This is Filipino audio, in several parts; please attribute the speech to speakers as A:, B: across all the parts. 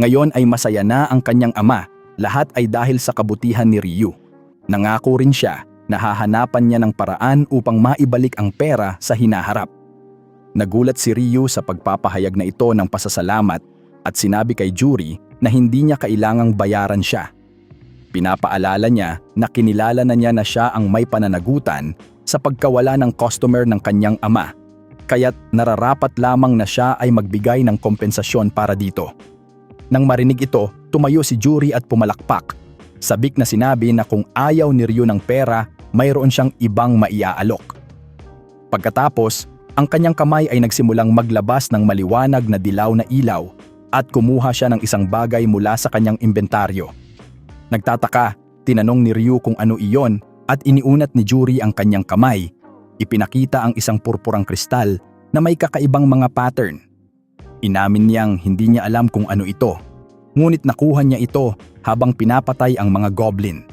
A: Ngayon ay masaya na ang kanyang ama, lahat ay dahil sa kabutihan ni Ryu. Nangako rin siya na hahanapan niya ng paraan upang maibalik ang pera sa hinaharap. Nagulat si Ryu sa pagpapahayag na ito ng pasasalamat at sinabi kay Juri na hindi niya kailangang bayaran siya. Pinapaalala niya na kinilala na niya na siya ang may pananagutan sa pagkawala ng customer ng kanyang ama, kaya't nararapat lamang na siya ay magbigay ng kompensasyon para dito. Nang marinig ito, tumayo si Juri at pumalakpak. Sabik na sinabi na kung ayaw ni Ryu ng pera, mayroon siyang ibang maiaalok. Pagkatapos, ang kanyang kamay ay nagsimulang maglabas ng maliwanag na dilaw na ilaw at kumuha siya ng isang bagay mula sa kanyang inventaryo. Nagtataka, tinanong ni Ryu kung ano iyon at iniunat ni Juri ang kanyang kamay. Ipinakita ang isang purpurang kristal na may kakaibang mga pattern. Inamin niyang hindi niya alam kung ano ito. Ngunit nakuha niya ito habang pinapatay ang mga goblin.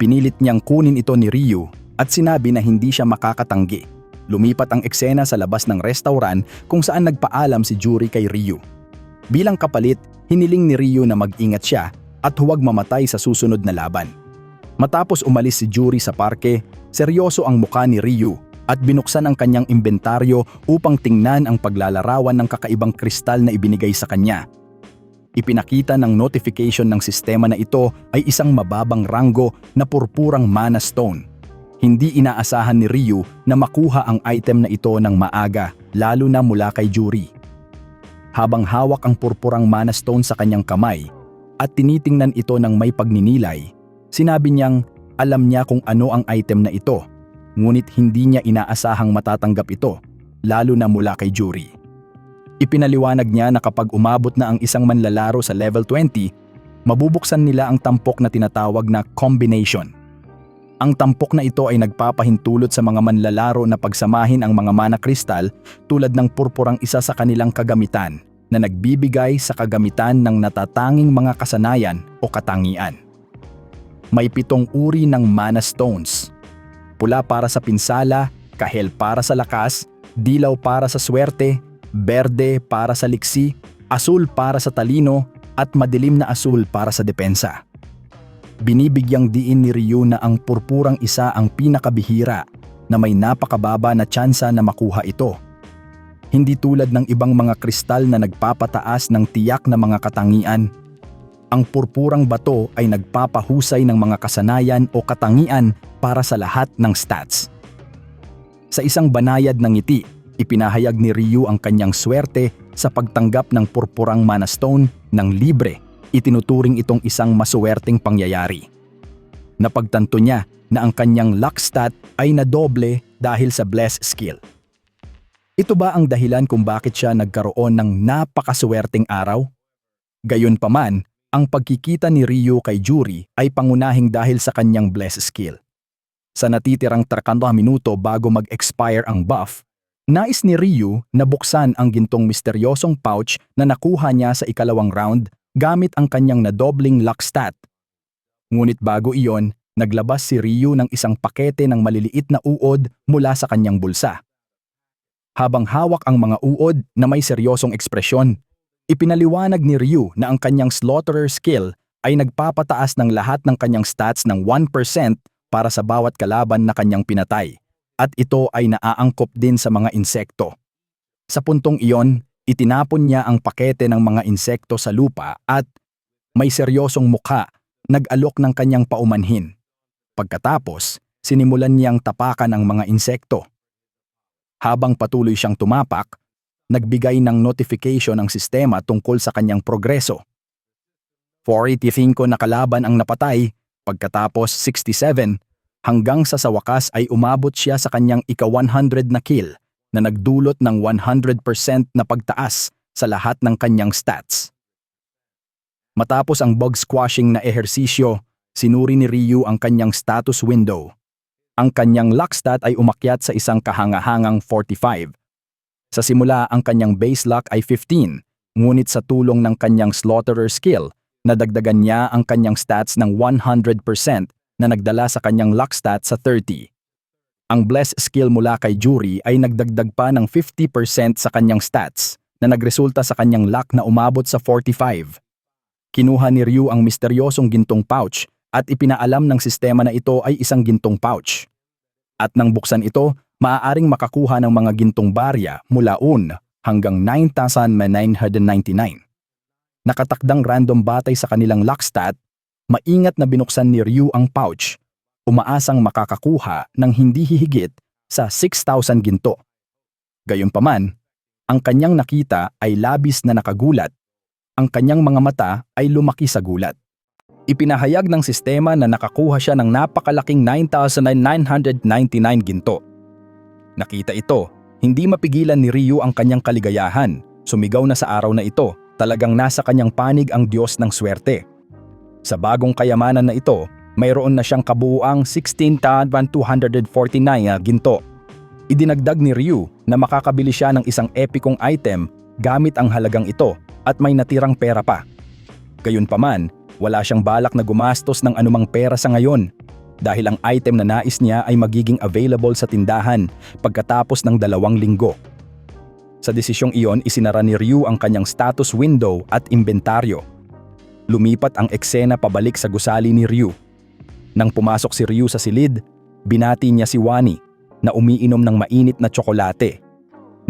A: Pinilit niyang kunin ito ni Ryu at sinabi na hindi siya makakatanggi. Lumipat ang eksena sa labas ng restaurant kung saan nagpaalam si Juri kay Ryu. Bilang kapalit, hiniling ni Ryu na mag-ingat siya at huwag mamatay sa susunod na laban. Matapos umalis si Juri sa parke, seryoso ang muka ni Ryu at binuksan ang kanyang inventaryo upang tingnan ang paglalarawan ng kakaibang kristal na ibinigay sa kanya. Ipinakita ng notification ng sistema na ito ay isang mababang ranggo na purpurang mana stone. Hindi inaasahan ni Ryu na makuha ang item na ito ng maaga, lalo na mula kay Juri. Habang hawak ang purpurang mana stone sa kanyang kamay at tinitingnan ito ng may pagninilay, sinabi niyang alam niya kung ano ang item na ito, ngunit hindi niya inaasahang matatanggap ito, lalo na mula kay Juri. Ipinaliwanag niya na kapag umabot na ang isang manlalaro sa level 20, mabubuksan nila ang tampok na tinatawag na combination. Ang tampok na ito ay nagpapahintulot sa mga manlalaro na pagsamahin ang mga mana kristal tulad ng purpurang isa sa kanilang kagamitan na nagbibigay sa kagamitan ng natatanging mga kasanayan o katangian. May pitong uri ng mana stones. Pula para sa pinsala, kahel para sa lakas, dilaw para sa swerte, berde para sa liksi, asul para sa talino, at madilim na asul para sa depensa. Binibigyang diin ni Ryu na ang purpurang isa ang pinakabihira na may napakababa na tsansa na makuha ito. Hindi tulad ng ibang mga kristal na nagpapataas ng tiyak na mga katangian. Ang purpurang bato ay nagpapahusay ng mga kasanayan o katangian para sa lahat ng stats. Sa isang banayad ng ngiti, ipinahayag ni Ryu ang kanyang swerte sa pagtanggap ng purpurang mana stone ng libre. Itinuturing itong isang masuwerteng pangyayari. Napagtanto niya na ang kanyang luck stat ay nadoble dahil sa bless skill. Ito ba ang dahilan kung bakit siya nagkaroon ng napakaswerteng araw? Gayunpaman, ang pagkikita ni Ryu kay Juri ay pangunahing dahil sa kanyang bless skill. Sa natitirang 30 minuto bago mag-expire ang buff, nais ni Ryu na buksan ang gintong misteryosong pouch na nakuha niya sa ikalawang round gamit ang kanyang nadobling luck stat. Ngunit bago iyon, naglabas si Ryu ng isang pakete ng maliliit na uod mula sa kanyang bulsa. Habang hawak ang mga uod na may seryosong ekspresyon, ipinaliwanag ni Ryu na ang kanyang slaughterer skill ay nagpapataas ng lahat ng kanyang stats ng 1% para sa bawat kalaban na kanyang pinatay, at ito ay naaangkop din sa mga insekto. Sa puntong iyon, itinapon niya ang pakete ng mga insekto sa lupa at may seryosong mukha, nag-alok ng kanyang paumanhin. Pagkatapos, sinimulan niyang tapakan ang mga insekto. Habang patuloy siyang tumapak, nagbigay ng notification ang sistema tungkol sa kanyang progreso. 485 na kalaban ang napatay, pagkatapos 67, hanggang sa sa wakas ay umabot siya sa kanyang ika-100 na kill na nagdulot ng 100% na pagtaas sa lahat ng kanyang stats. Matapos ang bug squashing na ehersisyo, sinuri ni Ryu ang kanyang status window. Ang kanyang luck stat ay umakyat sa isang kahangahangang 45. Sa simula ang kanyang base luck ay 15, ngunit sa tulong ng kanyang slaughterer skill, nadagdagan niya ang kanyang stats ng 100% na nagdala sa kanyang luck stat sa 30. Ang bless skill mula kay Juri ay nagdagdag pa ng 50% sa kanyang stats na nagresulta sa kanyang luck na umabot sa 45. Kinuha ni Ryu ang misteryosong gintong pouch at ipinaalam ng sistema na ito ay isang gintong pouch. At nang buksan ito, maaaring makakuha ng mga gintong barya mula un hanggang 9,999. Nakatakdang random batay sa kanilang lockstat, maingat na binuksan ni Ryu ang pouch, umaasang makakakuha ng hindi hihigit sa 6,000 ginto. Gayunpaman, ang kanyang nakita ay labis na nakagulat. Ang kanyang mga mata ay lumaki sa gulat. Ipinahayag ng sistema na nakakuha siya ng napakalaking 9,999 ginto. Nakita ito, hindi mapigilan ni Ryu ang kanyang kaligayahan. Sumigaw na sa araw na ito, talagang nasa kanyang panig ang Diyos ng swerte. Sa bagong kayamanan na ito, mayroon na siyang kabuuang 16,249 na ginto. Idinagdag ni Ryu na makakabili siya ng isang epikong item gamit ang halagang ito at may natirang pera pa. Gayunpaman, wala siyang balak na gumastos ng anumang pera sa ngayon dahil ang item na nais niya ay magiging available sa tindahan pagkatapos ng dalawang linggo. Sa desisyong iyon, isinara ni Ryu ang kanyang status window at inventaryo. Lumipat ang eksena pabalik sa gusali ni Ryu. Nang pumasok si Ryu sa silid, binati niya si Wani na umiinom ng mainit na tsokolate.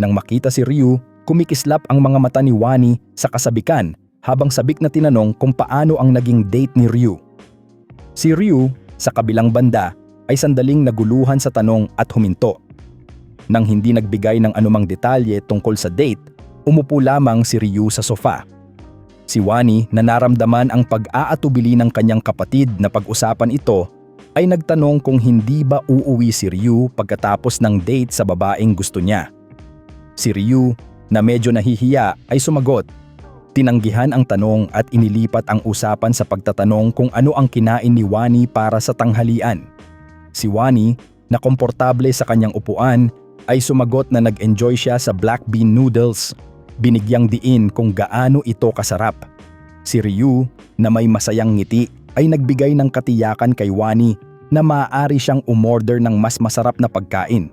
A: Nang makita si Ryu, kumikislap ang mga mata ni Wani sa kasabikan habang sabik na tinanong kung paano ang naging date ni Ryu. Si Ryu, sa kabilang banda, ay sandaling naguluhan sa tanong at huminto. Nang hindi nagbigay ng anumang detalye tungkol sa date, umupo lamang si Ryu sa sofa. Si Wani na naramdaman ang pag-aatubili ng kanyang kapatid na pag-usapan ito ay nagtanong kung hindi ba uuwi si Ryu pagkatapos ng date sa babaeng gusto niya. Si Ryu, na medyo nahihiya, ay sumagot. Tinanggihan ang tanong at inilipat ang usapan sa pagtatanong kung ano ang kinain ni Wani para sa tanghalian. Si Wani, na komportable sa kanyang upuan, ay sumagot na nag-enjoy siya sa black bean noodles. Binigyang diin kung gaano ito kasarap. Si Ryu, na may masayang ngiti, ay nagbigay ng katiyakan kay Wani na maaari siyang umorder ng mas masarap na pagkain.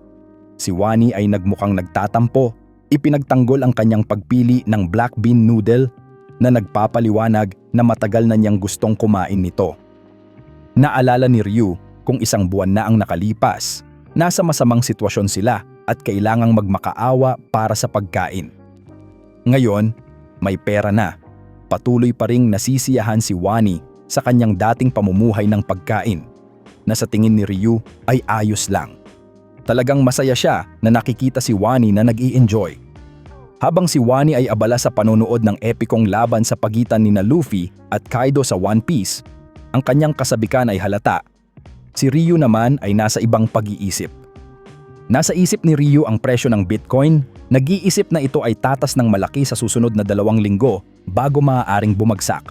A: Si Wani ay nagmukhang nagtatampo, ipinagtanggol ang kanyang pagpili ng black bean noodle na nagpapaliwanag na matagal na niyang gustong kumain nito. Naalala ni Ryu kung isang buwan na ang nakalipas, nasa masamang sitwasyon sila at kailangang magmakaawa para sa pagkain. Ngayon, may pera na. Patuloy pa ring nasisiyahan si Wani sa kanyang dating pamumuhay ng pagkain na sa tingin ni Ryu ay ayos lang. Talagang masaya siya na nakikita si Wani na nag enjoy Habang si Wani ay abala sa panonood ng epikong laban sa pagitan ni na Luffy at Kaido sa One Piece, ang kanyang kasabikan ay halata. Si Ryu naman ay nasa ibang pag-iisip. Nasa isip ni Ryu ang presyo ng Bitcoin, nag-iisip na ito ay tatas ng malaki sa susunod na dalawang linggo bago maaaring bumagsak.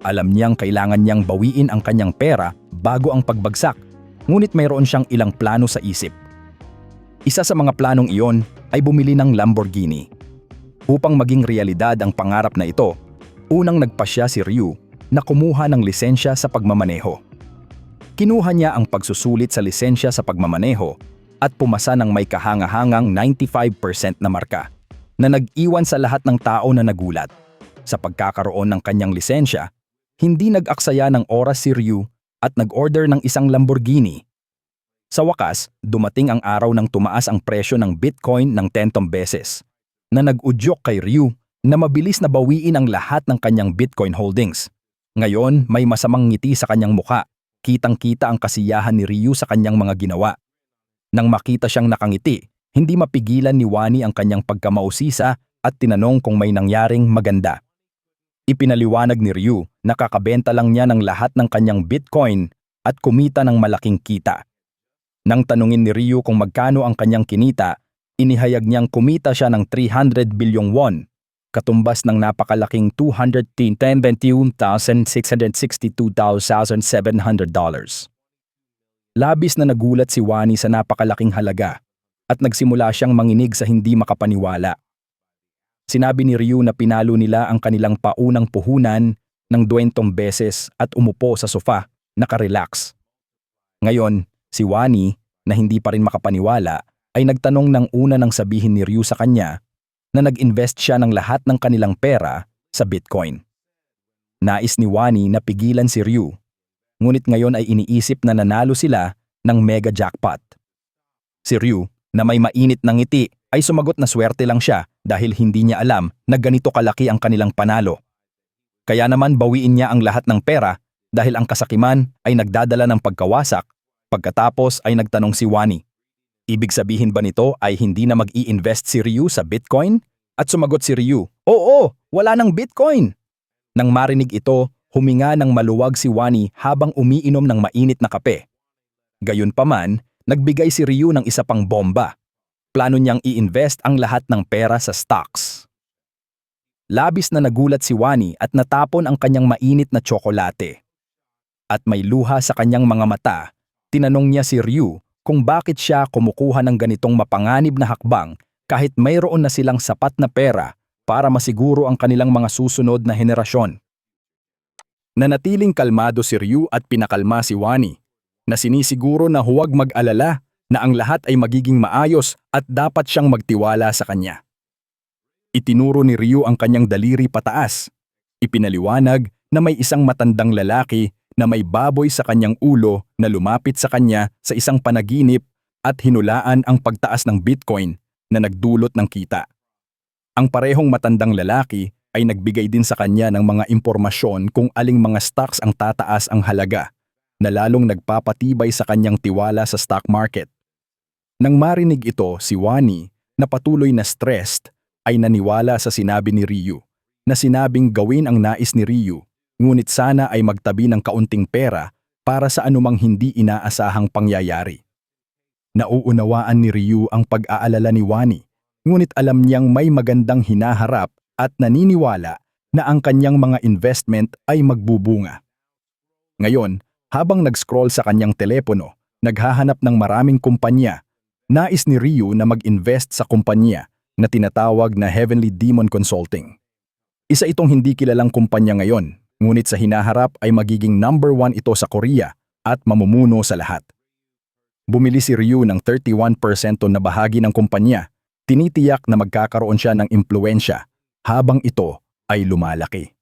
A: Alam niyang kailangan niyang bawiin ang kanyang pera bago ang pagbagsak, ngunit mayroon siyang ilang plano sa isip. Isa sa mga planong iyon ay bumili ng Lamborghini. Upang maging realidad ang pangarap na ito, unang nagpasya si Ryu na kumuha ng lisensya sa pagmamaneho. Kinuha niya ang pagsusulit sa lisensya sa pagmamaneho at pumasa ng may kahangahangang 95% na marka na nag-iwan sa lahat ng tao na nagulat. Sa pagkakaroon ng kanyang lisensya, hindi nag-aksaya ng oras si Ryu at nag-order ng isang Lamborghini. Sa wakas, dumating ang araw ng tumaas ang presyo ng Bitcoin ng tentong beses na nag-udyok kay Ryu na mabilis na bawiin ang lahat ng kanyang Bitcoin holdings. Ngayon, may masamang ngiti sa kanyang muka. Kitang-kita ang kasiyahan ni Ryu sa kanyang mga ginawa. Nang makita siyang nakangiti, hindi mapigilan ni Wani ang kanyang pagkamausisa at tinanong kung may nangyaring maganda. Ipinaliwanag ni Ryu na kakabenta lang niya ng lahat ng kanyang Bitcoin at kumita ng malaking kita. Nang tanungin ni Ryu kung magkano ang kanyang kinita, inihayag niyang kumita siya ng 300 bilyong won, katumbas ng napakalaking $210,662,700 dollars. Labis na nagulat si Wani sa napakalaking halaga at nagsimula siyang manginig sa hindi makapaniwala. Sinabi ni Ryu na pinalo nila ang kanilang paunang puhunan ng duwentong beses at umupo sa sofa, nakarelax. Ngayon, si Wani, na hindi pa rin makapaniwala, ay nagtanong ng una nang sabihin ni Ryu sa kanya na nag-invest siya ng lahat ng kanilang pera sa Bitcoin. Nais ni Wani na pigilan si Ryu. Ngunit ngayon ay iniisip na nanalo sila ng mega jackpot. Si Ryu, na may mainit ng ngiti, ay sumagot na swerte lang siya dahil hindi niya alam na ganito kalaki ang kanilang panalo. Kaya naman bawiin niya ang lahat ng pera dahil ang kasakiman ay nagdadala ng pagkawasak pagkatapos ay nagtanong si Wani. Ibig sabihin ba nito ay hindi na mag-i-invest si Ryu sa Bitcoin? At sumagot si Ryu, Oo, wala ng Bitcoin! Nang marinig ito, huminga ng maluwag si Wani habang umiinom ng mainit na kape. Gayunpaman, nagbigay si Ryu ng isa pang bomba. Plano niyang i-invest ang lahat ng pera sa stocks. Labis na nagulat si Wani at natapon ang kanyang mainit na tsokolate. At may luha sa kanyang mga mata, tinanong niya si Ryu kung bakit siya kumukuha ng ganitong mapanganib na hakbang kahit mayroon na silang sapat na pera para masiguro ang kanilang mga susunod na henerasyon. Nanatiling kalmado si Ryu at pinakalma si Wani na sinisiguro na huwag mag-alala na ang lahat ay magiging maayos at dapat siyang magtiwala sa kanya. Itinuro ni Ryu ang kanyang daliri pataas. Ipinaliwanag na may isang matandang lalaki na may baboy sa kanyang ulo na lumapit sa kanya sa isang panaginip at hinulaan ang pagtaas ng Bitcoin na nagdulot ng kita. Ang parehong matandang lalaki ay nagbigay din sa kanya ng mga impormasyon kung aling mga stocks ang tataas ang halaga na lalong nagpapatibay sa kanyang tiwala sa stock market. Nang marinig ito, si Wani, na patuloy na stressed, ay naniwala sa sinabi ni Ryu, na sinabing gawin ang nais ni Ryu, ngunit sana ay magtabi ng kaunting pera para sa anumang hindi inaasahang pangyayari. Nauunawaan ni Ryu ang pag-aalala ni Wani, ngunit alam niyang may magandang hinaharap at naniniwala na ang kanyang mga investment ay magbubunga. Ngayon, habang nag-scroll sa kanyang telepono, naghahanap ng maraming kumpanya, nais ni Ryu na mag-invest sa kumpanya na tinatawag na Heavenly Demon Consulting. Isa itong hindi kilalang kumpanya ngayon, ngunit sa hinaharap ay magiging number one ito sa Korea at mamumuno sa lahat. Bumili si Ryu ng 31% na bahagi ng kumpanya, tinitiyak na magkakaroon siya ng impluensya habang ito ay lumalaki.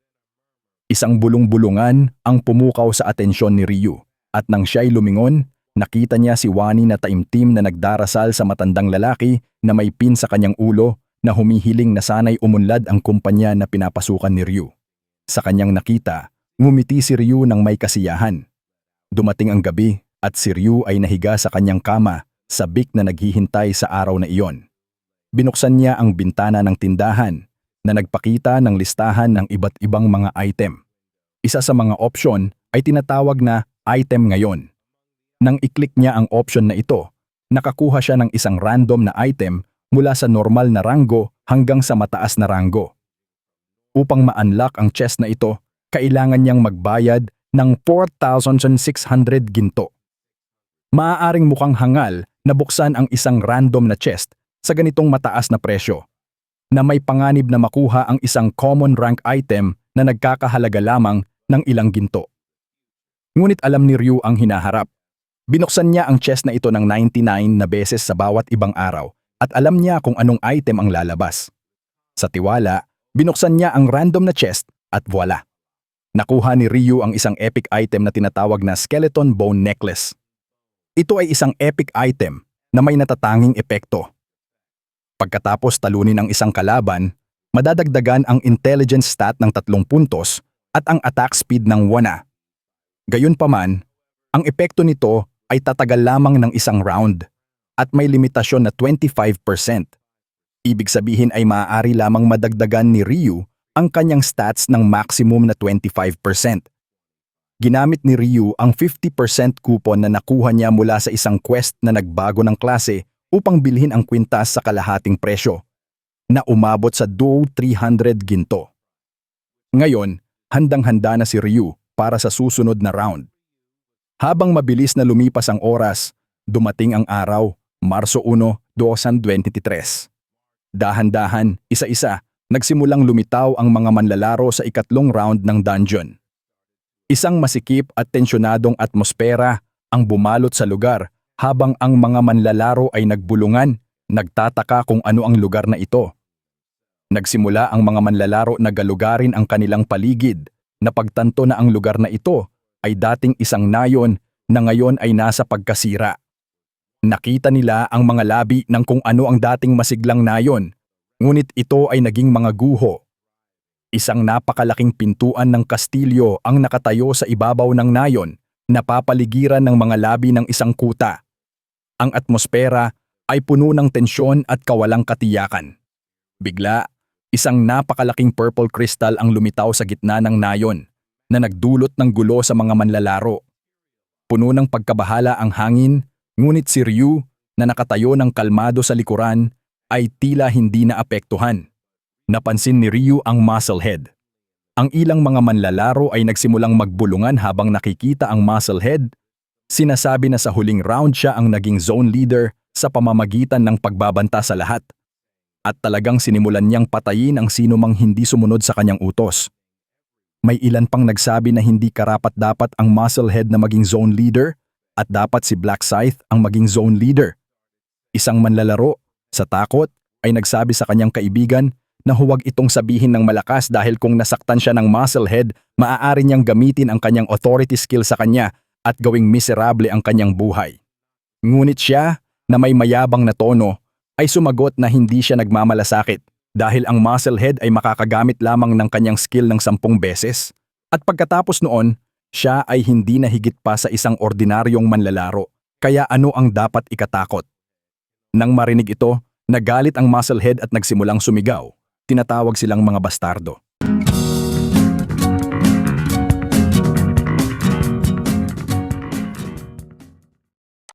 A: Isang bulong-bulungan ang pumukaw sa atensyon ni Ryu at nang siya'y lumingon, nakita niya si Wani na taimtim na nagdarasal sa matandang lalaki na may pin sa kanyang ulo na humihiling na sanay umunlad ang kumpanya na pinapasukan ni Ryu. Sa kanyang nakita, ngumiti si Ryu ng may kasiyahan. Dumating ang gabi at si Ryu ay nahiga sa kanyang kama, sabik na naghihintay sa araw na iyon. Binuksan niya ang bintana ng tindahan na nagpakita ng listahan ng iba't ibang mga item. Isa sa mga option ay tinatawag na item ngayon. Nang i-click niya ang option na ito, nakakuha siya ng isang random na item mula sa normal na ranggo hanggang sa mataas na ranggo. Upang ma-unlock ang chest na ito, kailangan niyang magbayad ng 4,600 ginto. Maaaring mukhang hangal na buksan ang isang random na chest sa ganitong mataas na presyo, na may panganib na makuha ang isang common rank item na nagkakahalaga lamang ng ilang ginto. Ngunit alam ni Ryu ang hinaharap. Binuksan niya ang chest na ito ng 99 na beses sa bawat ibang araw at alam niya kung anong item ang lalabas. Sa tiwala, binuksan niya ang random na chest at voila. Nakuha ni Ryu ang isang epic item na tinatawag na Skeleton Bone Necklace. Ito ay isang epic item na may natatanging epekto. Pagkatapos talunin ang isang kalaban, madadagdagan ang intelligence stat ng tatlong puntos at ang attack speed ng wana. Gayunpaman, ang epekto nito ay tatagal lamang ng isang round at may limitasyon na 25%. Ibig sabihin ay maaari lamang madagdagan ni Ryu ang kanyang stats ng maximum na 25%. Ginamit ni Ryu ang 50% coupon na nakuha niya mula sa isang quest na nagbago ng klase upang bilhin ang kwintas sa kalahating presyo, na umabot sa do 300 ginto. Ngayon, handang-handa na si Ryu para sa susunod na round. Habang mabilis na lumipas ang oras, dumating ang araw, Marso 1, 2023. Dahan-dahan, isa-isa, nagsimulang lumitaw ang mga manlalaro sa ikatlong round ng dungeon. Isang masikip at tensyonadong atmosfera ang bumalot sa lugar habang ang mga manlalaro ay nagbulungan, nagtataka kung ano ang lugar na ito. Nagsimula ang mga manlalaro na galugarin ang kanilang paligid, napagtanto na ang lugar na ito ay dating isang nayon na ngayon ay nasa pagkasira. Nakita nila ang mga labi ng kung ano ang dating masiglang nayon, ngunit ito ay naging mga guho. Isang napakalaking pintuan ng kastilyo ang nakatayo sa ibabaw ng nayon, napapaligiran ng mga labi ng isang kuta. Ang atmosfera ay puno ng tensyon at kawalang katiyakan. Bigla, isang napakalaking purple crystal ang lumitaw sa gitna ng nayon na nagdulot ng gulo sa mga manlalaro. Puno ng pagkabahala ang hangin, ngunit si Ryu na nakatayo ng kalmado sa likuran ay tila hindi naapektuhan. Napansin ni Ryu ang musclehead. Ang ilang mga manlalaro ay nagsimulang magbulungan habang nakikita ang musclehead. Sinasabi na sa huling round siya ang naging zone leader sa pamamagitan ng pagbabanta sa lahat. At talagang sinimulan niyang patayin ang sino mang hindi sumunod sa kanyang utos. May ilan pang nagsabi na hindi karapat-dapat ang musclehead na maging zone leader at dapat si Black Scythe ang maging zone leader. Isang manlalaro, sa takot, ay nagsabi sa kanyang kaibigan na huwag itong sabihin ng malakas dahil kung nasaktan siya ng musclehead, maaari niyang gamitin ang kanyang authority skill sa kanya at gawing miserable ang kanyang buhay. Ngunit siya, na may mayabang na tono, ay sumagot na hindi siya nagmamalasakit dahil ang musclehead ay makakagamit lamang ng kanyang skill ng sampung beses. At pagkatapos noon, siya ay hindi na higit pa sa isang ordinaryong manlalaro, kaya ano ang dapat ikatakot? Nang marinig ito, nagalit ang musclehead at nagsimulang sumigaw. Tinatawag silang mga bastardo.